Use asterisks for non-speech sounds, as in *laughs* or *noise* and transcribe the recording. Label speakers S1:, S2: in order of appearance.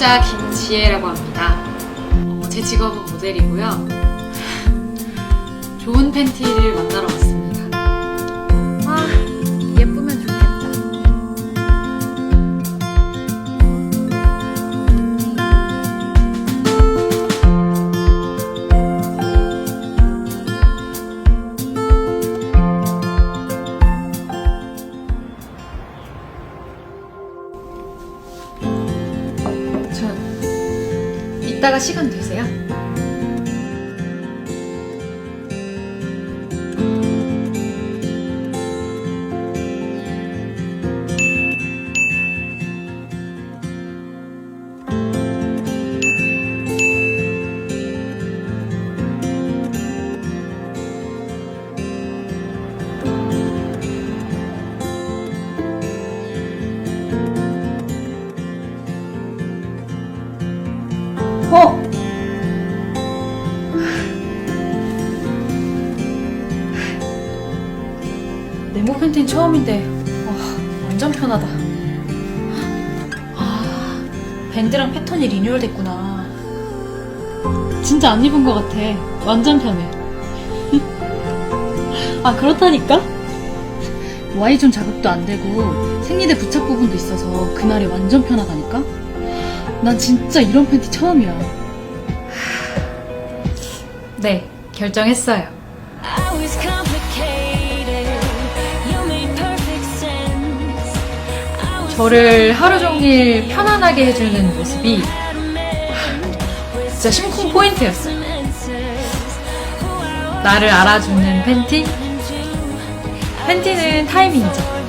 S1: 입주자 김지혜라고 합니다. 어, 제 직업은 모델이고요. 좋은 팬티를 만나러 왔습니다. 이따가 시간 되세요? 어? 네모 팬티는 처음인데 와, 완전 편하다. 아, 밴드랑 패턴이 리뉴얼 됐구나. 진짜 안 입은 것 같아. 완전 편해. *laughs* 아, 그렇다니까? Y존 자극도 안 되고 생리대 부착 부분도 있어서 그날이 완전 편하다니까? 난 진짜 이런 팬티 처음이야. 네, 결정했어요.
S2: I was complicated. You made perfect sense. I was
S1: 저를 하루 종일 편안하게 해주는 모습이 진짜 심쿵 포인트였어요. 나를 알아주는 팬티? 팬티는 타이밍이죠.